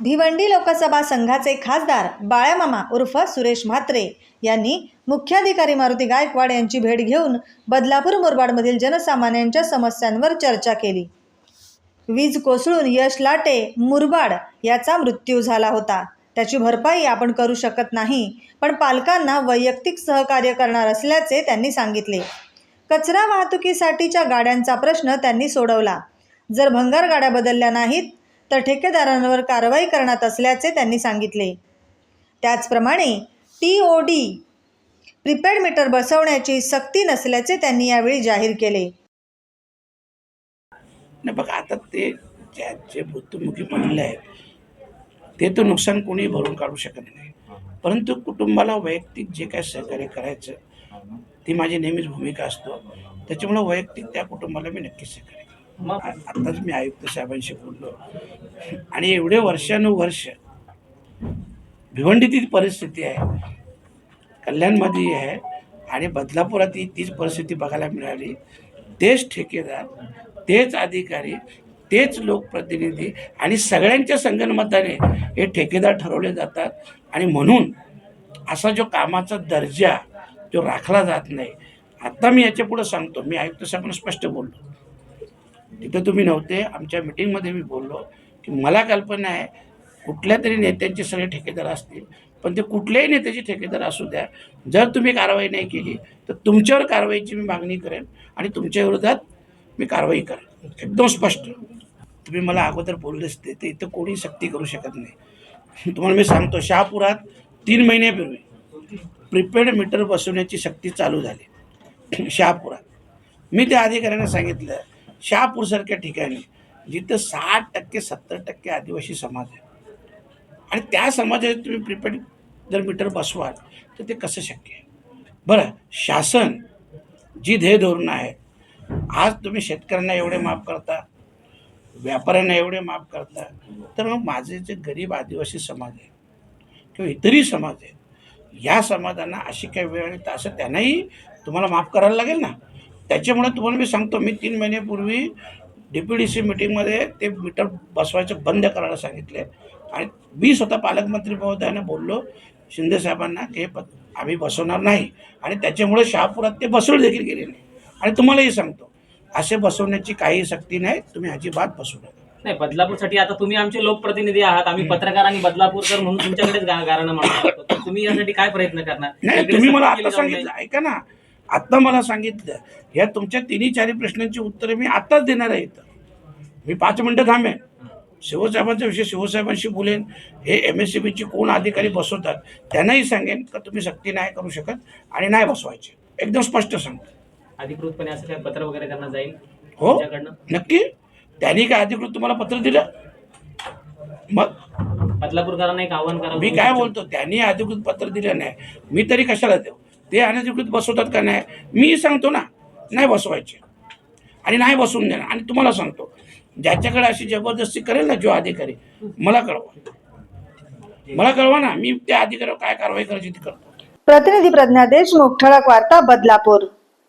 भिवंडी लोकसभा संघाचे खासदार बाळ्यामामा उर्फ सुरेश म्हात्रे यांनी मुख्याधिकारी मारुती गायकवाड यांची भेट घेऊन बदलापूर मुरबाडमधील जनसामान्यांच्या समस्यांवर चर्चा केली. वीज कोसळून यश लाटे मुरबाड याचा मृत्यू झाला होता. त्याची भरपाई आपण करू शकत नाही पण पालकांना वैयक्तिक सहकार्य करणार असल्याचे त्यांनी सांगितले. कचरा वाहतुकीसाठीच्या गाड्यांचा प्रश्न त्यांनी सोडवला. जर भंगार गाड्या बदलल्या नाहीत तर ठेकेदारांवर कारवाई करण्यात असल्याचे त्यांनी सांगितले. त्याचप्रमाणे T O D prepaid meter बसवण्याची सक्ती नसल्याचे त्यांनी यावेळी जाहीर केले. नाही बघा आता ते ज्या जे मृत्युमुखी बनले आहेत ते तर नुकसान कोणी भरून काढू शकत नाही. परंतु कुटुंबाला वैयक्तिक जे काय सहकार्य करायचं ती माझी नेहमीच भूमिका असतो. त्याच्यामुळं वैयक्तिक त्या कुटुंबाला मी नक्कीच सहकार्य मग आत्ताच मी आयुक्त साहेबांशी बोललो. आणि एवढे वर्षानुवर्ष भिवंडीतील परिस्थिती आहे कल्याणमध्ये आहे आणि बदलापुरात ही तीच परिस्थिती बघायला मिळाली. तेच ठेकेदार तेच अधिकारी तेच लोकप्रतिनिधी आणि सगळ्यांच्या संगणमताने हे ठेकेदार ठरवले जातात. आणि म्हणून असा जो कामाचा दर्जा जो राखला जात नाही आत्ता मी याच्या पुढं सांगतो. मी आयुक्त साहेबांना स्पष्ट बोललो. तिथं तुम्ही नव्हते. आमच्या मिटिंगमध्ये मी बोललो की मला कल्पना आहे कुठल्या तरी नेत्यांचे सगळे ठेकेदार असतील पण ते कुठल्याही नेत्याचे ठेकेदार असू द्या. जर तुम्ही कारवाई नाही केली तर तुमच्यावर कारवाईची मी मागणी करेन आणि तुमच्या विरोधात मी कारवाई करेन. एकदम स्पष्ट. तुम्ही मला अगोदर बोललेच ते ते इथं कोणी सक्ती करू शकत नाही. तुम्हाला मी सांगतो शहापुरात तीन महिन्यापूर्वी प्रिपेड मीटर बसवण्याची सक्ती चालू झाली. शहापुरात. मी त्या अधिकाऱ्यांना सांगितलं शहापूरसारख्या ठिकाणी जिथं साठ टक्के सत्तर टक्के आदिवासी समाज आहे. आणि त्या समाजात तुम्ही प्रिपेड जर मीटर बसवाल तर ते कसं शक्य आहे? बरं शासन जी ध्येय धोरणं आहे आज तुम्ही शेतकऱ्यांना एवढे माफ करता व्यापाऱ्यांना एवढे माफ करता तर मग माझे जे गरीब आदिवासी समाज आहे किंवा इतरही समाज आहे या समाजांना अशी काही वेळ आणि तर असं त्यांनाही तुम्हाला माफ करायला लागेल ना? त्याच्यामुळे तुम्हाला मी सांगतो मी तीन महिन्यापूर्वी डी पी डी सी मिटिंगमध्ये ते मीटर बसवायचं बंद करायला सांगितले. आणि मी स्वतः पालकमंत्री महोदयांना बोललो शिंदे साहेबांना की हे प आम्ही बसवणार नाही. आणि त्याच्यामुळे शहापुरात ते बसवले देखील गेले नाही. आणि तुम्हालाही सांगतो असे बसवण्याची काही सक्ती नाही तुम्ही अजिबात बसवू नका. नाही बदलापूरसाठी आता तुम्ही आमचे लोकप्रतिनिधी आहात आम्ही पत्रकार आणि बदलापूरकर म्हणून तुमच्याकडेच गारणं म्हणतो. तुम्ही यासाठी काय प्रयत्न करणार? नाही तुम्ही मला आता सांगितलं ऐका ना. आत्ता मला सांगितलं या तुमच्या तिन्ही चारी प्रश्नांची उत्तरे मी आत्ताच देणार आहे इथं. मी पाच मिनटं थांबेन. शिवसाहेबांचा विषय शिवसाहेबांशी बोलेन. हे एम एस सी बीची कोण अधिकारी बसवतात त्यांनाही सांगेन का तुम्ही सक्ती नाही करू शकत आणि नाही बसवायचे. एकदम स्पष्ट सांगतो. अधिकृतपणे असं काय पत्र वगैरे करण्यात जाईल हो तुमच्याकडनं? नक्की. त्यांनी काय अधिकृत तुम्हाला पत्र दिलं? मग? बदलापूरकरांना एक आव्हान करा मी काय बोलतो? त्यांनी अधिकृत पत्र दिलं नाही. मी तरी कशाला देऊ? ते अनधिकृत बसवतात का नाही मी सांगतो ना नाही बसवायचे. आणि नाही बसवून देणार. आणि तुम्हाला सांगतो ज्याच्याकडे अशी जबरदस्ती करेल ना जो अधिकारी मला कळवा. मला कळवा ना मी त्या अधिकाऱ्यावर काय कारवाई करायची ती करतो. प्रतिनिधी प्रज्ञा देशमुख ठळक वार्ता बदलापूर.